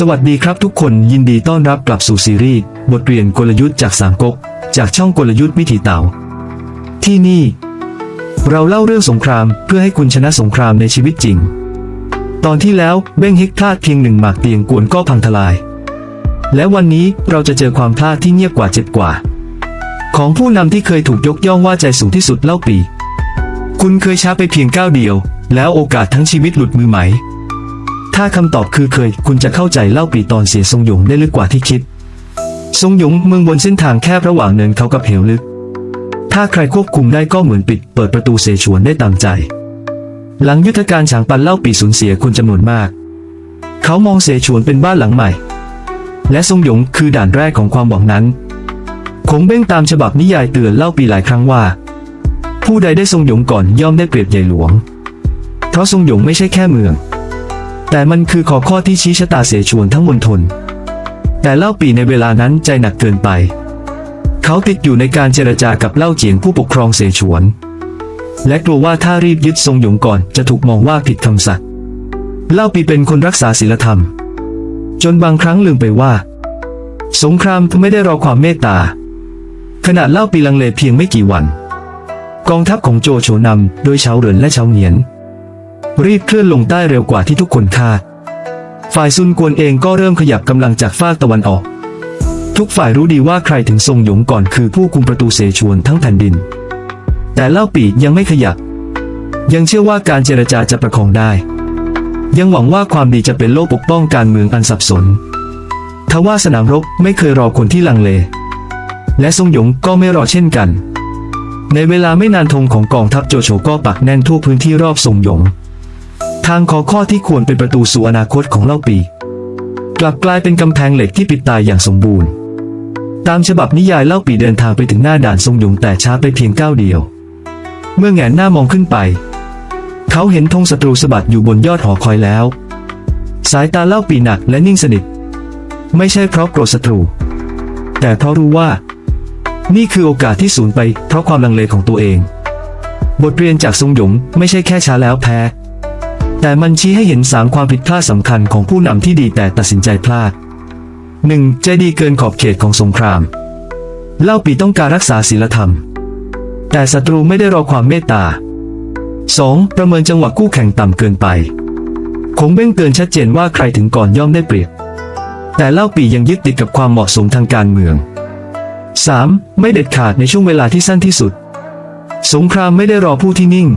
สวัสดีครับทุกคนยินดีต้อนรับกลับสู่ซีรีส์บทเรียนกลยุทธ์จากสามก๊กจากช่องกลยุทธ์วิถีเต่า ที่นี่ เราเล่าเรื่องสงครามเพื่อให้คุณชนะสงครามในชีวิตจริง ตอนที่แล้วเบ้งฮิกพลาดเพียงหนึ่งหมากเตียงกวนก็พังทลาย และวันนี้เราจะเจอความพลาดที่เงียบกว่าเจ็บกว่า ของผู้นำที่เคยถูกยกย่องว่าใจสูงที่สุดเล่าปี คุณเคยช้าไปเพียงก้าวเดียว แล้วโอกาสทั้งชีวิตหลุดมือไหม ถ้าคำตอบคือเคย คุณจะเข้าใจเล่าปีตอนเสียทรงหยงได้ลึกกว่าที่คิด ทรงหยงเมืองบนเส้นทางแคบระหว่างเนินเขากับเหวลึก ถ้าใครควบคุมได้ก็เหมือนปิด เปิดประตูเสฉวนได้ตามใจ หลังยุทธการฉางปันเล่าปีสูญเสียคนจำนวนมาก เขามองเสฉวนเป็นบ้านหลังใหม่ และทรงหยงคือด่านแรกของความหวังนั้นคงเบ้งตามฉบับนิยายเตือนเล่าปีหลายครั้งว่า ผู้ใดได้ทรงหยงก่อนย่อมได้เปรียบใหญ่หลวง เพราะทรงหยงไม่ใช่แค่เมือง แต่มันคือขอข้อที่ชี้ชะตาเสฉวนทั้งมณฑลแต่เล่าปีในเวลานั้นใจหนักเกินไป เขาติดอยู่ในการเจรจากับเล่าเจียงผู้ปกครองเสฉวน และกลัวว่าถ้ารีบยึดทรงหยงก่อนจะถูกมองว่าผิดคำสัตย์เล่าปีเป็นคนรักษาศีลธรรม จนบางครั้งลืมไปว่า สงครามไม่ได้รอความเมตตา ขณะเล่าปีลังเลเพียงไม่กี่วัน กองทัพของโจโฉนำโดยเฉาเหรินและเฉาเหนียน รีบเคลื่อนลงใต้เร็วกว่าที่ทุกคนคาด ฝ่ายซุนกวนเองก็เริ่มขยับกำลังจากฝากตะวันออก ทุกฝ่ายรู้ดีว่าใครถึงทรงหยงก่อนคือผู้คุมประตูเสฉวนทั้งแผ่นดิน แต่เล่าปียังไม่ขยับ ยังเชื่อว่าการเจรจาจะประคองได้ ยังหวังว่าความดีจะเป็นโล่ปกป้องการเมืองอันสับสนทว่าสนามรบไม่เคยรอคนที่ลังเล และทรงหยงก็ไม่รอเช่นกันในเวลาไม่นานธงของกองทัพโจโฉก็ปักแน่นทั่วพื้นที่รอบทรงหยง ทางขอข้อที่ควรเป็นประตูสู่อนาคตของเล่าปี กลับกลายเป็นกำแพงเหล็กที่ปิดตายอย่างสมบูรณ์ ตามฉบับนิยายเล่าปีเดินทางไปถึงหน้าด่านทรงหยงแต่ช้าไปเพียงก้าวเดียว เมื่อแงนหน้ามองขึ้นไป เขาเห็นธงศัตรูสะบัดอยู่บนยอดหอคอยแล้ว สายตาเล่าปีหนักและนิ่งสนิท ไม่ใช่เพราะโกรธศัตรู แต่เพราะรู้ว่า นี่คือโอกาสที่สูญไปเพราะความลังเลของตัวเอง บทเรียนจากทรงหยงไม่ใช่แค่ช้าแล้วแพ้ แต่มันชี้ให้เห็นสามความผิดพลาดสำคัญของผู้นำที่ดีแต่ตัดสินใจพลาด 1. ใจดีเกินขอบเขตของสงคราม เล่าปีต้องการรักษาศีลธรรม แต่ศัตรูไม่ได้รอความเมตตา 2. ประเมินจังหวะคู่แข่งต่ำเกินไป คงเบ้งเตือนชัดเจนว่าใครถึงก่อนย่อมได้เปรียบ แต่เล่าปียังยึดติดกับความเหมาะสมทางการเมือง 3. ไม่เด็ดขาดในช่วงเวลาที่สั้นที่สุด สงครามไม่ได้รอผู้ที่นิ่ง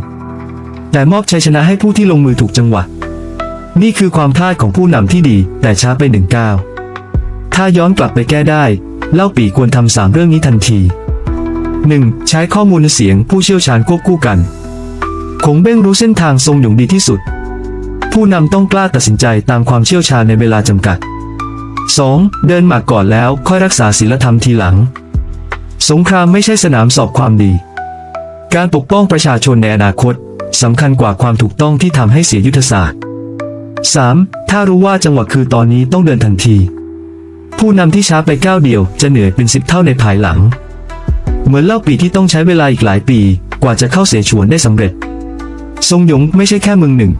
แต่มอบชัยชนะให้ผู้ที่ลงมือถูกจังหวะ นี่คือความพลาดของผู้นำที่ดี แต่ช้าไปหนึ่งก้าวถ้าย้อนกลับไปแก้ได้ เล่าปีควรทำสามเรื่องนี้ทันที 1. ใช้ข้อมูลเสียงผู้เชี่ยวชาญควบคู่กัน คงเบ้งรู้เส้นทางทรงหยงดีที่สุด ผู้นำต้องกล้าตัดสินใจตามความเชี่ยวชาญในเวลาจำกัด 2. เดินหมากก่อนแล้วค่อยรักษาศีลธรรมทีหลัง สงครามไม่ใช่สนามสอบความดี การปกป้องประชาชนในอนาคต สำคัญกว่าความถูกต้องที่ทำให้เสียยุทธศาสตร์ 3. ถ้ารู้ว่าจังหวะคือตอนนี้ต้องเดินทันที ผู้นำที่ช้าไปก้าวเดียว จะเหนื่อยเป็นสิบเท่าในภายหลัง เหมือนเล่าปีที่ต้องใช้เวลาอีกหลายปี กว่าจะเข้าเสฉวนได้สำเร็จ ทรงหยงไม่ใช่แค่เมืองหนึ่ง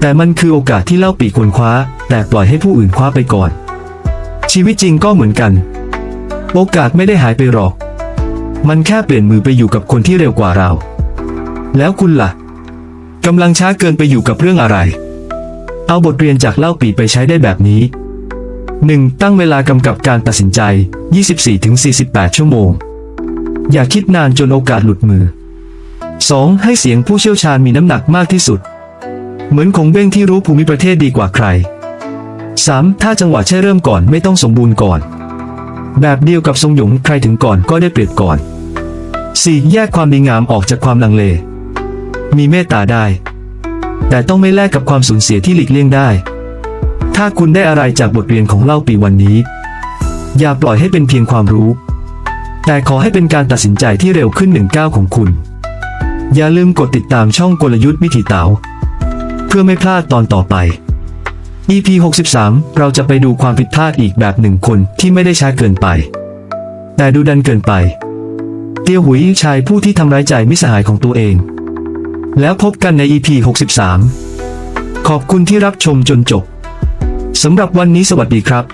แต่มันคือโอกาสที่เล่าปีควรคว้า แต่ปล่อยให้ผู้อื่นคว้าไปก่อน ชีวิตจริงก็เหมือนกัน โอกาสไม่ได้หายไปหรอก มันแค่เปลี่ยนมือไปอยู่กับคนที่เร็วกว่าเรา แล้วคุณล่ะกำลังช้าเกินไปอยู่กับเรื่องอะไร เอาบทเรียนจากเล่าปีไปใช้ได้แบบนี้ 1. ตั้งเวลากำกับการตัดสินใจ 24-48 ชั่วโมง อย่าคิดนานจนโอกาสหลุดมือ 2. ให้เสียงผู้เชี่ยวชาญมีน้ำหนักมากที่สุด เหมือนคงเบ้งที่รู้ภูมิประเทศดีกว่าใคร 3. ถ้าจังหวะใช่เริ่มก่อนไม่ต้องสมบูรณ์ก่อน แบบเดียวกับทรงหยงใครถึงก่อนก็ได้เปรียบก่อน 4. แยกความดีงามออกจากความลังเล มีเมตตาได้ แต่ต้องไม่แลกกับความสูญเสียที่หลีกเลี่ยงได้ ถ้าคุณได้อะไรจากบทเรียนของเล่าปีวันนี้ อย่าปล่อยให้เป็นเพียงความรู้ แต่ขอให้เป็นการตัดสินใจที่เร็วขึ้นหนึ่งก้าวของคุณ อย่าลืมกดติดตามช่องกลยุทธ์วิถีเต๋าเพื่อไม่พลาดตอนต่อไป EP 63 เราจะไปดูความผิดพลาดอีกแบบหนึ่งคนที่ไม่ได้ช้าเกินไป แต่ดูดันเกินไป เตียวหุยชายผู้ที่ทำร้ายใจมิสหายของตัวเอง แล้วพบกันใน EP 63 ขอบคุณที่รับชมจนจบสำหรับวันนี้สวัสดีครับ